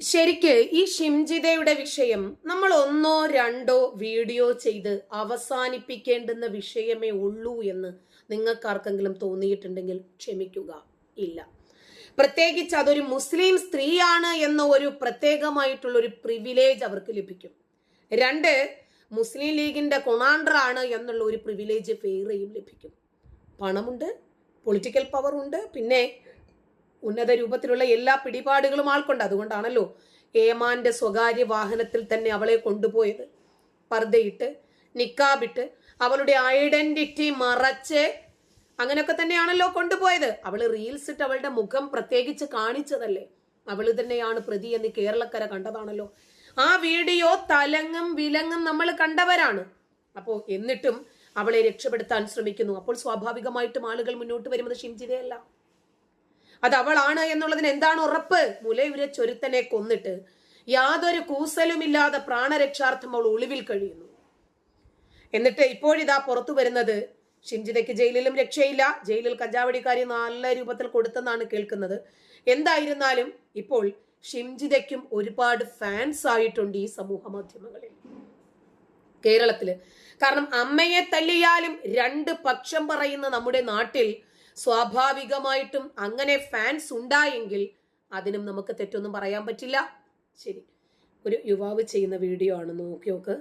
ശരിക്ക് ഈ ഷിംജിതയുടെ വിഷയം നമ്മൾ ഒന്നോ രണ്ടോ വീഡിയോ ചെയ്ത് അവസാനിപ്പിക്കേണ്ടുന്ന വിഷയമേ ഉള്ളൂ എന്ന് നിങ്ങൾക്കാർക്കെങ്കിലും തോന്നിയിട്ടുണ്ടെങ്കിൽ ക്ഷമിക്കുക. ഇല്ല. പ്രത്യേകിച്ച് അതൊരു മുസ്ലിം സ്ത്രീയാണ് എന്ന ഒരു പ്രത്യേകമായിട്ടുള്ള ഒരു പ്രിവിലേജ് അവർക്ക് ലഭിക്കും. രണ്ട് മുസ്ലിം ലീഗിന്റെ കൊണാണ്ടറാണ് എന്നുള്ള ഒരു പ്രിവിലേജ് വേറെയും ലഭിക്കും. പണമുണ്ട് പൊളിറ്റിക്കൽ പവർ ഉണ്ട് പിന്നെ ഉന്നത രൂപത്തിലുള്ള എല്ലാ പിടിപാടുകളും ആൾക്കുണ്ട്. അതുകൊണ്ടാണല്ലോ ഏമാന്റെ സ്വകാര്യ വാഹനത്തിൽ തന്നെ അവളെ കൊണ്ടുപോയത്. പർദ്ദയിട്ട് നിക്കാബിട്ട് അവളുടെ ഐഡന്റിറ്റി മറച്ച് അങ്ങനെയൊക്കെ തന്നെയാണല്ലോ കൊണ്ടുപോയത്. അവൾ റീൽസ് ഇട്ട് അവളുടെ മുഖം പ്രത്യേകിച്ച് കാണിച്ചതല്ലേ? അവൾ തന്നെയാണ് പ്രതി എന്ന് കേരളക്കര കണ്ടതാണല്ലോ. ആ വീഡിയോ തലങ്ങും വിലങ്ങും നമ്മൾ കണ്ടവരാണ്. അപ്പോ എന്നിട്ടും അവളെ രക്ഷപ്പെടുത്താൻ ശ്രമിക്കുന്നു. അപ്പോൾ സ്വാഭാവികമായിട്ടും ആളുകൾ മുന്നോട്ട് വരുന്നത് ഷിംജിതയല്ല. അത് അവളാണ് എന്നുള്ളതിന് എന്താണ് ഉറപ്പ്? മുലയുരെ ചൊരുത്തനെ കൊന്നിട്ട് യാതൊരു കൂസലുമില്ലാതെ പ്രാണരക്ഷാർത്ഥം അവൾ ഒളിവിൽ കഴിയുന്നു. എന്നിട്ട് ഇപ്പോഴിതാ പുറത്തു വരുന്നത് ഷിംജിതയ്ക്ക് ജയിലിലും രക്ഷയില്ല. ജയിലിൽ കഞ്ചാവടിക്കാരി നല്ല രൂപത്തിൽ കൊടുത്തെന്നാണ് കേൾക്കുന്നത്. എന്തായിരുന്നാലും ഇപ്പോൾ ഷിംജിതയ്ക്കും ഒരുപാട് ഫാൻസ് ആയിട്ടുണ്ട് ഈ സമൂഹ മാധ്യമങ്ങളിൽ. കേരളത്തിൽ. കാരണം അമ്മയെ തല്ലിയാലും രണ്ട് പക്ഷം പറയുന്ന നമ്മുടെ നാട്ടിൽ സ്വാഭാവികമായിട്ടും അങ്ങനെ ഫാൻസ് ഉണ്ടായെങ്കിൽ അതിനും നമുക്ക് തെറ്റൊന്നും പറയാൻ പറ്റില്ല. ശരി. ഒരു യുവാവ് ചെയ്യുന്ന വീഡിയോ ആണ്. നോക്കി നോക്ക്.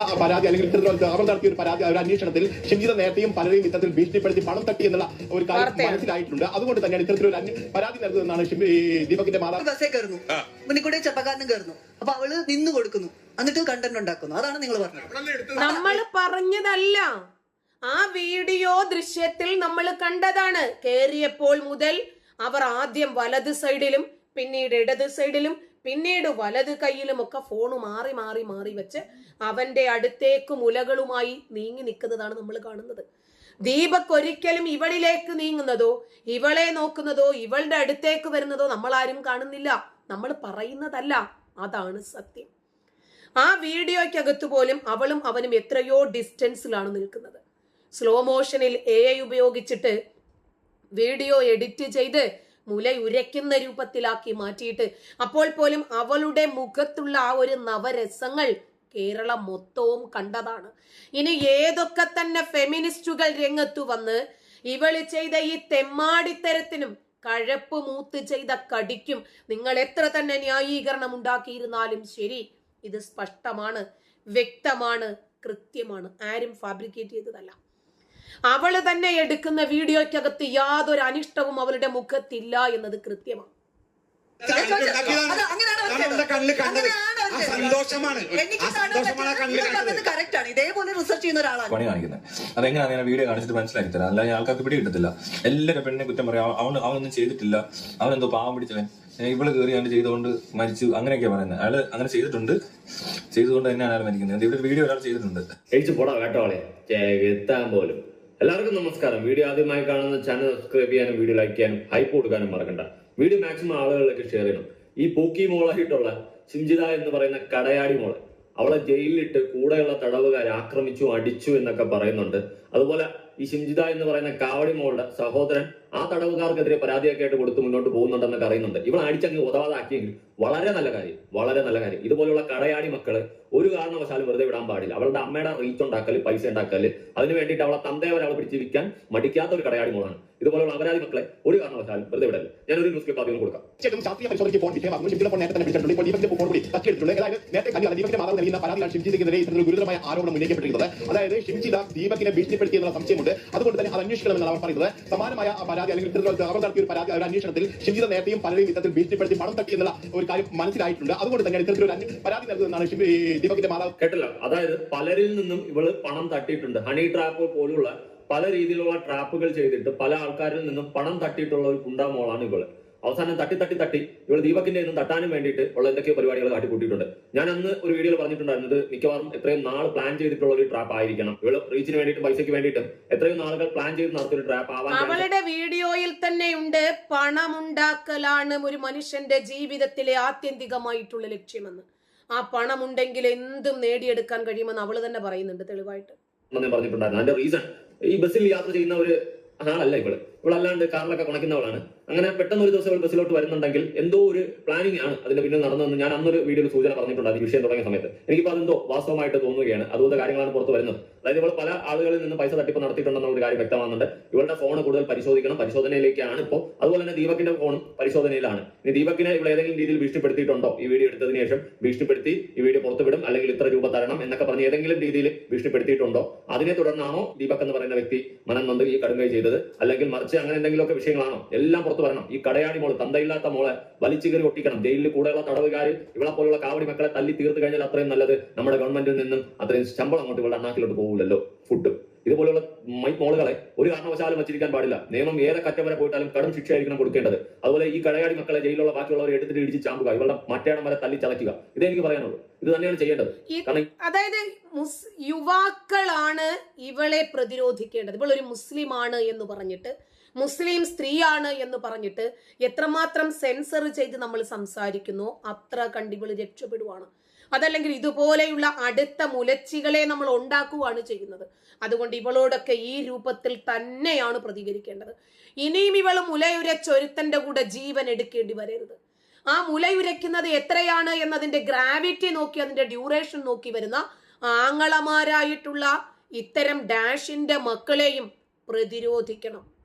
പരാതി അല്ലെങ്കിൽ ഇത്തരത്തിലുള്ള അവർ നടത്തിയ ഒരു പരാതി ഒരു അന്വേഷണത്തിൽ ഷിംജിത നേരത്തെയും പലരെയും ഇത്തരത്തിൽ ഭീഷണിപ്പെടുത്തി പണം തട്ടി എന്നുള്ള ഒരു കാര്യം മനസ്സിലായിട്ടുണ്ട്. അതുകൊണ്ട് തന്നെയാണ് ഇത്തരത്തിലൊരു ഒരു പരാതി ഈ ദീപകിന്റെ മാതാവ് ബസ്സേ ചെപ്പക്കാരനും കയറുന്നു. അപ്പൊ അവൾ നിന്ന് കൊടുക്കുന്നു. എന്നിട്ട് കണ്ടന്റ് ഉണ്ടാക്കുന്നു. അതാണ് നിങ്ങൾ പറഞ്ഞത്. നമ്മൾ പറഞ്ഞതല്ല. ആ വീഡിയോ ദൃശ്യത്തിൽ നമ്മൾ കണ്ടതാണ്. കേറിയപ്പോൾ മുതൽ അവർ ആദ്യം വലത് സൈഡിലും പിന്നീട് ഇടത് സൈഡിലും പിന്നീട് വലത് കൈയിലും ഒക്കെ ഫോൺ മാറി മാറി മാറി വെച്ച് അവന്റെ അടുത്തേക്ക് മുലകളുമായി നീങ്ങി നിൽക്കുന്നതാണ് നമ്മൾ കാണുന്നത്. ദീപക് ഒരിക്കലും ഇവളിലേക്ക് നീങ്ങുന്നതോ ഇവളെ നോക്കുന്നതോ ഇവളുടെ അടുത്തേക്ക് വരുന്നതോ നമ്മൾ ആരും കാണുന്നില്ല. നമ്മൾ പറയുന്നതല്ല. അതാണ് സത്യം. ആ വീഡിയോയ്ക്കകത്ത് പോലും അവളും അവനും എത്രയോ ഡിസ്റ്റൻസിലാണ് നിൽക്കുന്നത്. സ്ലോ മോഷനിൽ എ ഐ ഉപയോഗിച്ചിട്ട് വീഡിയോ എഡിറ്റ് ചെയ്ത് മുല ഉരയ്ക്കുന്ന രൂപത്തിലാക്കി മാറ്റിയിട്ട് അപ്പോൾ പോലും അവളുടെ മുഖത്തുള്ള ആ ഒരു നവരസങ്ങൾ കേരളം മൊത്തവും കണ്ടതാണ്. ഇനി ഏതൊക്കെ തന്നെ ഫെമിനിസ്റ്റുകൾ രംഗത്തു വന്ന് ഇവൾ ചെയ്ത ഈ തെമ്മാടിത്തരത്തിനും കഴപ്പ് മൂത്ത് ചെയ്ത കടിക്കും നിങ്ങൾ എത്ര തന്നെ ന്യായീകരണം ഉണ്ടാക്കിയിരുന്നാലും ശരി ഇത് സ്പഷ്ടമാണ് വ്യക്തമാണ് കൃത്യമാണ് ആരും ഫാബ്രിക്കേറ്റ് ചെയ്തതല്ല. അവൾ തന്നെ എടുക്കുന്ന വീഡിയോയ്ക്കകത്ത് യാതൊരു അനിഷ്ടവും അവളുടെ മുഖത്തില്ല എന്നത് കൃത്യമാണ്. പണി കാണിക്കുന്നത്. അതെങ്ങനെയാണ് ഞാൻ വീഡിയോ കാണിച്ചിട്ട് മനസ്സിലാക്കി തരാം. അല്ലാതെ ആൾക്കാർക്ക് പിടി കിട്ടത്തില്ല എല്ലാവരും പെണ്ണിനെ കുറ്റം പറയാം. അവൻ അവനൊന്നും ചെയ്തിട്ടില്ല. അവനെന്തോ പാവം പിടിച്ചവൻ. ഇവൾ കയറി അവന് ചെയ്തുകൊണ്ട് മരിച്ചു. അങ്ങനെയൊക്കെയാ പറയുന്നത്. അയാൾ അങ്ങനെ ചെയ്തിട്ടുണ്ട്. ചെയ്തുകൊണ്ട് തന്നെയാണ് അയാൾ മരിക്കുന്നത്. ഇവിടെ വീഡിയോ ഒരാൾ ചെയ്തിട്ടുണ്ട്. പോടാ പോലും. എല്ലാവർക്കും നമസ്കാരം. വീഡിയോ ആദ്യമായി കാണുന്ന ചാനൽ സബ്സ്ക്രൈബ് ചെയ്യാനും വീഡിയോ ലൈക്ക് ചെയ്യാനും ഹൈപ്പ് കൊടുക്കാനും മറക്കണ്ട. വീഡിയോ മാക്സിമം ആളുകളിലേക്ക് ഷെയർ ചെയ്യണം. ഈ പൂക്കി മോളായിട്ടുള്ള ചിഞ്ചിത എന്ന് പറയുന്ന കടയാടി മോൾ അവളെ ജയിലിലിട്ട് കൂടെയുള്ള തടവുകാർ ആക്രമിച്ചു അടിച്ചു എന്നൊക്കെ പറയുന്നുണ്ട്. അതുപോലെ ഈ ശിംജിത എന്ന് പറയുന്ന കാവടി മോളുടെ സഹോദരൻ ആ തടവുകാർക്കെതിരെ പരാതിയൊക്കെ ആയിട്ട് കൊടുത്ത് മുന്നോട്ട് പോകുന്നുണ്ടെന്നൊക്കെ അറിയുന്നുണ്ട്. ഇവൾ അടിച്ചങ്ങ് ഉതവാതാക്കിയെങ്കിൽ വളരെ നല്ല കാര്യം വളരെ നല്ല കാര്യം. ഇതുപോലെയുള്ള കടയാടി മക്കൾ ഒരു കാരണവശാലും വെറുതെ വിടാൻ പാടില്ല. അവളുടെ അമ്മയുടെ റീച്ച് ഉണ്ടാക്കൽ പൈസ ഉണ്ടാക്കൽ അതിന് വേണ്ടിയിട്ട് അവളെ തന്തയെ ഒരാൾ പിടിച്ച് വിൽക്കാൻ മടിക്കാത്ത ഒരു കടയാടി മോളാണ്. ഇതുപോലെയുള്ള അപരാധി മക്കളെ ഒരു കാരണവശാലും വെറുതെ വിടൽ ഒരു ന്യൂസ് പേപ്പർ അധികം കൊടുക്കാം. തീർച്ചയായിട്ടും ശാസ്ത്രീയ പരിശോധനയ്ക്ക് ഫോൺ വിഷയമാകുന്നു ഷിംജിത ഫോൺ നേരത്തെ പിടിച്ചിട്ടുണ്ട് ഇപ്പോൾ ദീപകിന്റെ ഫോൺ കൂടി തട്ടിയെടുത്തിട്ടുണ്ട് അതായത് നേരത്തെ കല്യാണം ദീപകിന്റെ മാതാവ് നൽകുന്ന പരാതിയാണ് ഷിംജിതയ്ക്കെതിരെ ഇത്തരത്തിൽ ഗുരുതരമായ ആരോപണം ഉന്നയിക്കപ്പെട്ടിരിക്കുന്നത്. അതായത് ഷിംജിത ദീപകിനെ ഭീഷണിപ്പെടുത്തിയെന്നുള്ള സംശയമുണ്ട്. അതുകൊണ്ട് തന്നെ അത് അന്വേഷിക്കണമെന്നാണ് അവർ പറയുന്നത്. സമാനമായ പരാതി അല്ലെങ്കിൽ ഇത്തരത്തിലുള്ള അവർ നടത്തിയ ഒരു പരാതി ഒരു അന്വേഷണത്തിൽ ഷിംജിത നേരത്തെയും പലരെയും ഇത്തരത്തിൽ ഭീഷണിപ്പെടുത്തി പണം തട്ടി എന്നുള്ള ഒരു കാര്യം മനസ്സിലായിട്ടുണ്ട്. അതുകൊണ്ട് തന്നെ ഇത്തരത്തിലൊരു പരാതി നൽകുന്നതാണ് ദീപകിന്റെ മാതാവ്. കേട്ടല്ലോ. അതായത് പലരിൽ നിന്നും ഇവൾ പണം തട്ടിയിട്ടുണ്ട്. ഹണി ട്രാപ്പ് പോലുള്ള പല രീതിയിലുള്ള ട്രാപ്പുകൾ ചെയ്തിട്ട് പല ആൾക്കാരിൽ നിന്നും പണം തട്ടിയിട്ടുള്ള ഒരു കുണ്ടാമോളാണ് ഇവൾ. അവസാനം തട്ടി തട്ടി തട്ടി. ഇവൾ ദീപക്കിന്റെ ഒന്നും തട്ടാനും വേണ്ടിയിട്ട് ഉള്ള എന്തൊക്കെയോ പരിപാടികൾ കാട്ടിക്കൂട്ടിയിട്ടുണ്ട്. ഞാൻ അന്ന് ഒരു വീഡിയോയിൽ പറഞ്ഞിട്ടുണ്ടായിരുന്നത് മിക്കവാറും എത്രയും നാൾ പ്ലാൻ ചെയ്തിട്ടുള്ള ഒരു ട്രാപ്പ് ആയിരിക്കണം. ഇവൾ റീച്ചിന് വേണ്ടിയിട്ടും പൈസയ്ക്ക് വേണ്ടിയിട്ടും എത്രയും നാളുകൾ പ്ലാൻ ചെയ്ത് നടത്തിയ ട്രാപ്പ് ആവാൻ അവളുടെ വീഡിയോയിൽ തന്നെയുണ്ട് പണമുണ്ടാക്കലാണ് ഒരു മനുഷ്യന്റെ ജീവിതത്തിലെ ആത്യന്തികമായിട്ടുള്ള ലക്ഷ്യമെന്ന്. ആ പണമുണ്ടെങ്കിൽ എന്തും നേടിയെടുക്കാൻ കഴിയുമെന്ന് അവൾ തന്നെ പറയുന്നുണ്ട് തെളിവായിട്ട്. പറഞ്ഞിട്ടുണ്ടായിരുന്നു. അതിന്റെ റീസൺ ഈ ബസ്സിൽ യാത്ര ചെയ്യുന്ന ഒരു ആളല്ല ഇവൾ. ഇവളല്ലാണ്ട് കാറിലൊക്കെ കുണയ്ക്കുന്നവളാണ്. അങ്ങനെ പെട്ടെന്ന് ഒരു ദിവസം ഇവൾ ബസ്സിലോട്ട് വരുന്നുണ്ടെങ്കിൽ എന്തോ ഒരു പ്ലാനിങ് ആണ് അതിന്റെ പിന്നിൽ നടന്നതെന്ന് ഞാൻ അന്നൊരു വീഡിയോ സൂചന പറഞ്ഞിട്ടുണ്ട് വിഷയം തുടങ്ങിയ സമയത്ത്. എനിക്കിപ്പോൾ അതെന്തോ വാസ്തവമായിട്ട് തോന്നുകയാണ്. അതുപോലെ കാര്യങ്ങളാണ് പുറത്ത് വരുന്നത്. അതായത് ഇവൾ പല ആളുകളിൽ നിന്ന് പൈസ തട്ടിപ്പ് നടത്തിയിട്ടുണ്ടെന്നുള്ള ഒരു കാര്യം വ്യക്തമാകുന്നുണ്ട്. ഇവളുടെ ഫോൺ കൂടുതൽ പരിശോധിക്കണം. പരിശോധനയിലേക്കാണ് ഇപ്പോൾ അതുപോലെ തന്നെ ദീപകിന്റെ ഫോണും പരിശോധനയിലാണ്. ഇനി ദീപകിനെ ഇവിടെ ഏതെങ്കിലും രീതിയിൽ ഭീഷണിപ്പെടുത്തിയിട്ടുണ്ടോ? ഈ വീഡിയോ എടുത്തതിന് ശേഷം ഭീഷണിപ്പെടുത്തി ഈ വീഡിയോ പുറത്തുവിടും അല്ലെങ്കിൽ ഇത്ര രൂപ തരണം എന്നൊക്കെ പറഞ്ഞ് ഏതെങ്കിലും രീതിയിൽ ഭീഷണിപ്പെടുത്തിയിട്ടുണ്ടോ? അതിനെ തുടർന്നാണോ ദീപക് എന്ന് പറയുന്ന വ്യക്തി മനം നൊന്ത് ഈ കടുങ്കൈ ചെയ്തത്? അല്ലെങ്കിൽ മറിച്ച് അങ്ങനെ എന്തെങ്കിലുമൊക്കെ വിഷയങ്ങളാണോ? എല്ലാം പുറത്തു വരണം. ഈ കടയാടി മോൾ തന്തയില്ലാത്ത മോളെ വലിച്ചു കയറി ഒട്ടിക്കണം. ജയിലിൽ കൂടെയുള്ള തടവുകാർ ഇവളെ പോലുള്ള കാവടി മക്കളെ തല്ലി തീർത്തു കഴിഞ്ഞാൽ അത്രയും നല്ലത് നമ്മുടെ ഗവൺമെന്റിൽ നിന്നും അത്രയും ശമ്പളം അങ്ങോട്ട് ഇവളുടെ അണ്ണാക്കിലോട്ട് പോകില്ലല്ലോ ഫുഡ് ഇതുപോലുള്ള മൈ മോളുകളെ ഒരു കാരണവശാലും വച്ചിരിക്കാൻ പാടില്ല. നിയമം ഏതൊക്കെ അറ്റം വരെ പോയിട്ടാലും കടും ശിക്ഷയായിരിക്കണം കൊടുക്കേണ്ടത്. അതുപോലെ ഈ കടയാടി മക്കളെ ജയിലിലുള്ള ബാക്കിയുള്ളവരെ എടുത്തിട്ട് ഇടിച്ച് ചാമ്പുക. ഇവളുടെ മറ്റേടം വരെ തല്ലി ചതയ്ക്കുക. ഇതെനിക്ക് പറയാനുള്ളൂ. ഇത് തന്നെയാണ് ചെയ്യേണ്ടത്. അതായത് യുവാക്കളാണ് ഇവളെ പ്രതിരോധിക്കേണ്ടത്. ഇവളൊരു മുസ്ലിമാണ് എന്ന് പറഞ്ഞിട്ട് മുസ്ലിം സ്ത്രീയാണ് എന്ന് പറഞ്ഞിട്ട് എത്രമാത്രം സെൻസർ ചെയ്ത് നമ്മൾ സംസാരിക്കുന്നു അത്ര കണ്ടികൾ രക്ഷപ്പെടുവാണ്. അതല്ലെങ്കിൽ ഇതുപോലെയുള്ള അടുത്ത മുലച്ചികളെ നമ്മൾ ഉണ്ടാക്കുകയാണ് ചെയ്യുന്നത്. അതുകൊണ്ട് ഇവളോടൊക്കെ ഈ രൂപത്തിൽ തന്നെയാണ് പ്രതികരിക്കേണ്ടത്. ഇനിയും ഇവൾ മുലയുരച്ചൊരുത്തന്റെ കൂടെ ജീവൻ എടുക്കേണ്ടി വരരുത്. ആ മുലയുരയ്ക്കുന്നത് എത്രയാണ് എന്നതിന്റെ ഗ്രാവിറ്റി നോക്കി അതിന്റെ ഡ്യൂറേഷൻ നോക്കി വരുന്ന ആങ്ങളമാരായിട്ടുള്ള ഇത്തരം ഡാഷിന്റെ മക്കളെയും പ്രതിരോധിക്കണം.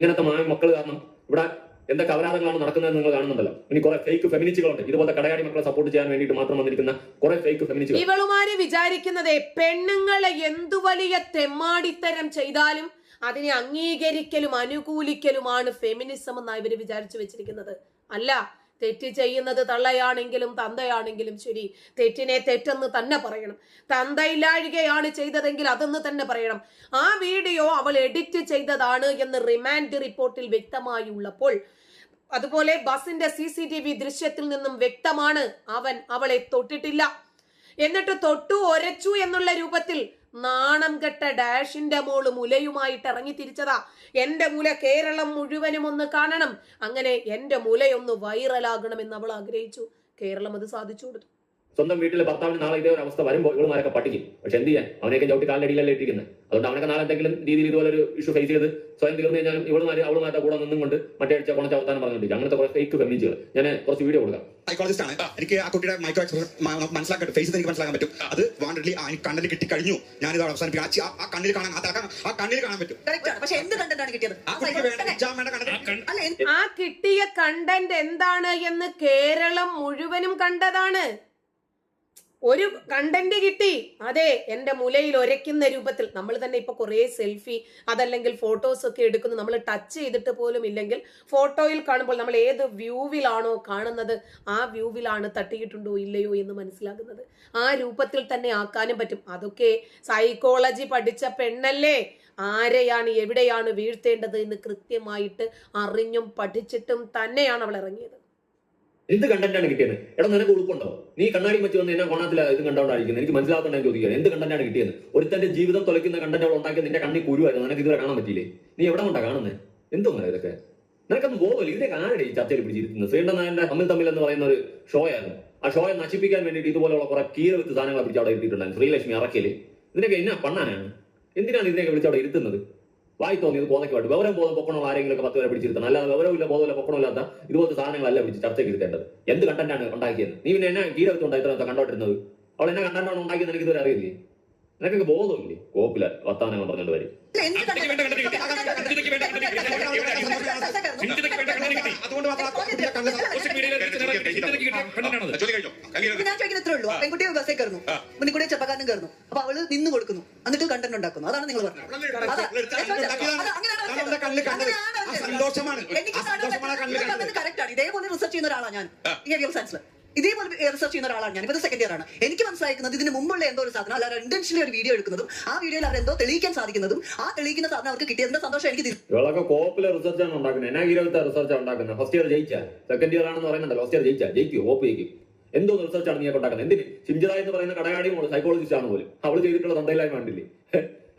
ഇങ്ങനത്തെ മക്കൾ കാരണം ഇവിടെ എന്തൊക്കെ അപരാധങ്ങളാണ് നടക്കുന്നത് നിങ്ങൾ കാണുന്നുണ്ടല്ലോ. ഇനി കുറെ ഫേക്ക് ഫെമിനിസ്റ്റുകളുണ്ട് ഇതുപോലെ കടയാടി മക്കളെ സപ്പോർട്ട് ചെയ്യാൻ വേണ്ടിയിട്ട് മാത്രം വന്നിരിക്കുന്ന കുറെ ഫേക്ക് ഫെമിനിസ്റ്റുകൾ ഇവളുമാര് വിചാരിക്കുന്നത് പെണ്ണുങ്ങളെ എന്തു വലിയ തെമ്മാടിത്തരം ചെയ്താലും അതിനെ അംഗീകരിക്കലും അനുകൂലിക്കലുമാണ് ഫെമിനിസം എന്നാണ് ഇവർ വിചാരിച്ചു വെച്ചിരിക്കുന്നത്. അല്ല തെറ്റ് ചെയ്യുന്നത് തള്ളയാണെങ്കിലും തന്തയാണെങ്കിലും ശരി. തെറ്റിനെ തെറ്റെന്ന് തന്നെ പറയണം. തന്തയില്ലാഴികയാണ് ചെയ്തതെങ്കിൽ അതെന്ന് തന്നെ പറയണം. ആ വീഡിയോ അവൾ എഡിറ്റ് ചെയ്തതാണ് എന്ന് റിമാൻഡ് റിപ്പോർട്ടിൽ വ്യക്തമായി ഉള്ളപ്പോൾ അതുപോലെ ബസിന്റെ സി സി ടി വി ദൃശ്യത്തിൽ നിന്നും വ്യക്തമാണ് അവൻ അവളെ തൊട്ടിട്ടില്ല. എന്നിട്ട് തൊട്ടു ഒരച്ചു എന്നുള്ള രൂപത്തിൽ നാണം കെട്ട ഡാഷിന്റെ മോൾ മുലയുമായിട്ട് ഇറങ്ങി തിരിച്ചതാ. എന്റെ മുല കേരളം മുഴുവനും ഒന്ന് കാണണം. അങ്ങനെ എന്റെ മുലയൊന്ന് വൈറലാകണമെന്ന് അവൾ ആഗ്രഹിച്ചു. കേരളം അത് സാധിച്ചു കൊടുത്തു. സ്വന്തം വീട്ടിലെ ഭർത്താവിന് നാളെ ഇതേ ഒരു അവസ്ഥ വരുമ്പോൾ ഇവളുമാരൊക്കെ പഠിക്കും പക്ഷെ എന്ത് ചെയ്യാൻ? അവനെയൊക്കെ ചവിട്ടി കാലിനടിയിലല്ലേ ഇട്ടിരിക്കുന്നത്. അതുകൊണ്ട് അവനൊക്കെ നാളെ എന്തെങ്കിലും രീതിയിൽ ഇതുപോലെ ഒരു ഇഷ്യൂ ഫേസ് ചെയ്ത് സ്വയം തീർന്നു കഴിഞ്ഞാലും ഇവളുമാര് അവളുമാരുടെ കൂടെ നിന്നും കൊണ്ട് മറ്റേ അടിച്ച കുണച്ച വർത്താനം പറഞ്ഞിട്ട് അങ്ങനത്തെ കുറെ ഫേക്ക് ഫെമിനിസ്റ്റുകൾ ഞാൻ കുറച്ച് വീഡിയോ കൊടുക്കാം. സൈക്കോളജിസ്റ്റ് ആണ്. എനിക്ക് ആ കുട്ടിയുടെ മൈക്രോ മനസ്സിലാക്കാൻ ഫേസ് എനിക്ക് മനസ്സിലാക്കാൻ പറ്റും. അത് വാണ്ടഡ്ലി ആ കണ്ണിൽ കിട്ടി കഴിഞ്ഞു. ഞാനിത് അവസാനിപ്പിക്കാം. ആ കണ്ണിൽ കാണാൻ ആ ആ കണ്ണിൽ കാണാൻ പറ്റും. പക്ഷെ എന്ത് കണ്ടന്റാണ് കിട്ടിയത്? ആ കിട്ടിയ കണ്ടന്റ് എന്താണ് എന്ന് കേരളം മുഴുവനും കണ്ടതാണ്. ഒരു കണ്ടന്റ് കിട്ടി. അതെ എന്റെ മുലയിൽ ഒരയ്ക്കുന്ന രൂപത്തിൽ. നമ്മൾ തന്നെ ഇപ്പൊ കുറേ സെൽഫി അതല്ലെങ്കിൽ ഫോട്ടോസ് ഒക്കെ എടുക്കുന്നു. നമ്മൾ ടച്ച് ചെയ്തിട്ട് പോലും ഇല്ലെങ്കിൽ ഫോട്ടോയിൽ കാണുമ്പോൾ നമ്മൾ ഏത് വ്യൂവിലാണോ കാണുന്നത് ആ വ്യൂവിലാണ് തട്ടിയിട്ടുണ്ടോ ഇല്ലയോ എന്ന് മനസ്സിലാകുന്നത്. ആ രൂപത്തിൽ തന്നെ ആക്കാനും പറ്റും. അതൊക്കെ സൈക്കോളജി പഠിച്ച പെണ്ണല്ലേ? ആരെയാണ് എവിടെയാണ് വീഴ്ത്തേണ്ടത് എന്ന് കൃത്യമായിട്ട് അറിഞ്ഞും പഠിച്ചിട്ടും തന്നെയാണ് അവൾ ഇറങ്ങിയത്. എന്ത് കണ്ടന്റാണ് കിട്ടിയത്? എടാ നിനക്ക് ഉൾക്കൊണ്ടോ നീ കണ്ണാടി വെച്ച് വന്ന് എന്നെ കൊണ്ടാത്തില്ല ഇത് കണ്ടോണ്ടായിരിക്കുന്നത് എനിക്ക് മനസ്സിലാത്തോണ്ട് ഞാൻ ചോദിക്കുക എന്ത് കണ്ടന്റാണ് കിട്ടിയത്? ഒരുത്തന്റെ ജീവിതം തുലയ്ക്കുന്ന കണ്ടന്റ് ഉണ്ടാക്കിയത് നിന്റെ കണ്ണി കുരുവായിരുന്നു. നിനക്ക് ഇതുവരെ കാണാൻ പറ്റിയില്ലേ? നീ എവിടെ കൊണ്ടാ കാണുന്നത് എന്തോ ഇതൊക്കെ? നിനക്കൊന്നും ബോധമില്ല. ഇതിന്റെ ആരുടെ ഈ ചർച്ചയിൽ പിടിച്ചിരിക്കുന്നത്? ശ്രീകണ്ഠൻ തമ്മിൽ തമ്മിൽ എന്ന് പറയുന്ന ഒരു ഷോ ആയിരുന്നു ആ ഷോയെ നശിപ്പിക്കാൻ വേണ്ടിയിട്ട് ഇതുപോലെയുള്ള കുറെ കീറ വിത്ത് സാധനങ്ങളെ പിടിച്ച് അവിടെ ഇരുത്തിയിട്ടുണ്ടായിരുന്നു. ശ്രീലക്ഷ്മി അറക്കൽ. ഇതിനൊക്കെ എന്നാ പണ്ണാനാണ്? എന്തിനാണ് ഇതിനെയൊക്കെ വിളിച്ച് അവിടെ ഇരുത്തുന്നത്? വായി തോന്നിയത് വേണ്ടി. ഗൗരവം ബോധം പൊക്കണമുള്ള ആരെങ്കിലും പത്ത് പേരെ പിടിച്ചിരുത്തണം അല്ലാതെ വിവരമില്ല ബോധമില്ല പൊക്കണമില്ലാത്ത ഇതുപോലത്തെ സാധനങ്ങളല്ല പിടിച്ച് ചർച്ചയ്ക്ക് ഇരുത്തേണ്ടത്. എന്ത് കണ്ടന്റാണ് ഉണ്ടാക്കിയത്? നീ പിന്നെ എന്നെ കീഴ വെച്ചുകൊണ്ടാ ഇത്ര കണ്ടോണ്ടിരുന്നത്? അവൾ എന്നെ കണ്ടന്റാണ് ഉണ്ടാക്കിയത് എനിക്ക് ഇതുവരെ അറിയില്ലേ? നിനക്കൊക്കെ ബോധമില്ലേ? കോപ്പില വർത്താനങ്ങൾ പറഞ്ഞോണ്ട് വരും. പെൺകുട്ടിയെ ഞാൻ ചോദിക്കുന്ന ഇത്രേ ഉള്ളൂ. ആ. പെൺകുട്ടി ബസ്സിൽ കയറുന്നു. മുന്നിൽ കൂടെ ചെപ്പക്കാരനും കയറുന്നു. അപ്പൊ അവൾ നിന്ന് കൊടുക്കുന്നു. എന്നിട്ട് കണ്ടന്റ് ഉണ്ടാക്കുന്നു. അതാണ് നിങ്ങൾ പറഞ്ഞത്. കറക്റ്റ് ആണ്. ഇതേപോലെ റിസർച്ച് ചെയ്യുന്ന ഒരാളാണ് ഞാൻ. സയൻസിൽ ഇതേപോലെ റിസർച്ച് ചെയ്യുന്ന ഒരാളാണ് ഞാൻ. ഇപ്പോൾ സെക്കൻഡ് ഇയർ ആണ്. എനിക്ക് മനസ്സിലാക്കുന്നത് ഇതിന് മുമ്പുള്ള എന്തോ ഒരു സാധനം അല്ല ഇന്റൻഷനലി ഒരു വീഡിയോ എടുക്കുന്നതും ആ വീഡിയോയിൽ അവർ എന്തോ തെളിയിക്കാൻ സാധിക്കുന്നതും ആ തെളിയിക്കുന്ന സാധനം അവർക്ക് കിട്ടിയതിന്റെ സന്തോഷം എനിക്ക് കോപ്പിലെ ആണ് ഉണ്ടാക്കുന്നത്. എന്നാ ഗീരവത്തെ റിസർച്ച് ഉണ്ടാക്കുന്നത്? ഫസ്റ്റ് ഇയർ ജയിച്ച? സെക്കൻഡ് ഇയർ ആണെന്ന് പറയുന്നുണ്ടല്ലോ. ഫസ്റ്റ് ഇയർ ജയിച്ച? ജയിക്കും? ഓപ്പ് ജയിക്കും എന്തോ റിസർച്ച് ആണ് നീ ഉണ്ടാക്കുന്നത്. എന്തിന്? ഷിംജിത എന്ന് പറയുന്ന കടയാടി പോലും സൈക്കോളജിസ്റ്റ് ആണ് പോലും. അവൾ ചെയ്തിട്ടുള്ള തന്തയിലായ്മ കണ്ടില്ലേ?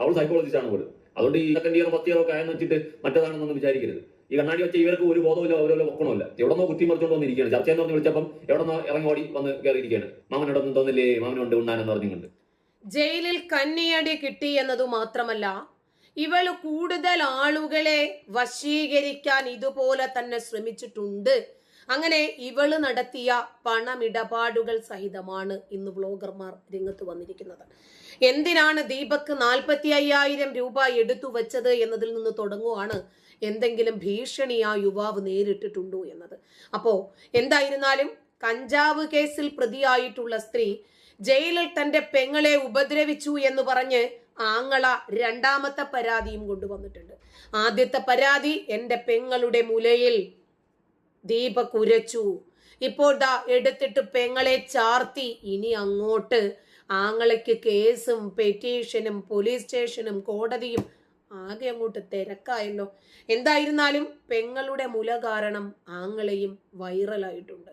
അവൾ സൈക്കോളജിസ്റ്റ് ആണ് പോലും. അതുകൊണ്ട് ഈ സെക്കൻഡ് ഇയർ ഫസ്റ്റ് ഇയർ ഒക്കെ ആയെന്ന് വെച്ചിട്ട് മറ്റേതാണെന്നൊന്നും വിചാരിക്കരുത്. ഈ കണ്ണാടി വെച്ച ഇവർക്ക് ഒരു ബോധമില്ല ഓരോ പൊക്കണമില്ല എവിടെന്നോ കുത്തി മറിച്ചോണ്ട് വന്നിരിക്കുകയാണ്. ചർച്ച എന്ന് പറഞ്ഞ് വിളിച്ചപ്പം എവിടെന്നോ ഇറങ്ങി ഓടി വന്ന് കയറിയിരിക്കുകയാണ് മാമനോടൊന്നും തോന്നില്ലേ? മാമനുണ്ട് ഉണ്ണാനെന്ന് പറഞ്ഞുകൊണ്ട്. ജയിലിൽ കന്നിയടി കിട്ടി എന്നതു മാത്രമല്ല ഇവൾ കൂടുതൽ ആളുകളെ വശീകരിക്കാൻ ഇതുപോലെ തന്നെ ശ്രമിച്ചിട്ടുണ്ട്. അങ്ങനെ ഇവൾ നടത്തിയ പണമിടപാടുകൾ സഹിതമാണ് ഇന്ന് വ്ളോഗർമാർ രംഗത്ത് വന്നിരിക്കുന്നത്. എന്തിനാണ് ദീപക് നാൽപ്പത്തി അയ്യായിരം രൂപ എടുത്തു വെച്ചത് എന്നതിൽ നിന്ന് തുടങ്ങുവാണ് എന്തെങ്കിലും ഭീഷണി ആ യുവാവ് നേരിട്ടിട്ടുണ്ടോ എന്നത്. അപ്പോ എന്തായിരുന്നാലും കഞ്ചാവ് കേസിൽ പ്രതിയായിട്ടുള്ള സ്ത്രീ ജയിലിൽ തന്റെ പെങ്ങളെ ഉപദ്രവിച്ചു എന്ന് പറഞ്ഞ് ആങ്ങള രണ്ടാമത്തെ പരാതിയും കൊണ്ടുവന്നിട്ടുണ്ട്. ആദ്യത്തെ പരാതി എന്റെ പെങ്ങളുടെ മുലയിൽ ദീപ കുരച്ചു. ഇപ്പോൾ ദാ എടുത്തിട്ട് പെങ്ങളെ ചാർത്തി. ഇനി അങ്ങോട്ട് ആങ്ങളയ്ക്ക് കേസും പെറ്റീഷനും പോലീസ് സ്റ്റേഷനും കോടതിയും ആകെ അങ്ങോട്ട് തിരക്കായല്ലോ. എന്തായിരുന്നാലും പെങ്ങളുടെ മുല കാരണം ആങ്ങളെയും വൈറലായിട്ടുണ്ട്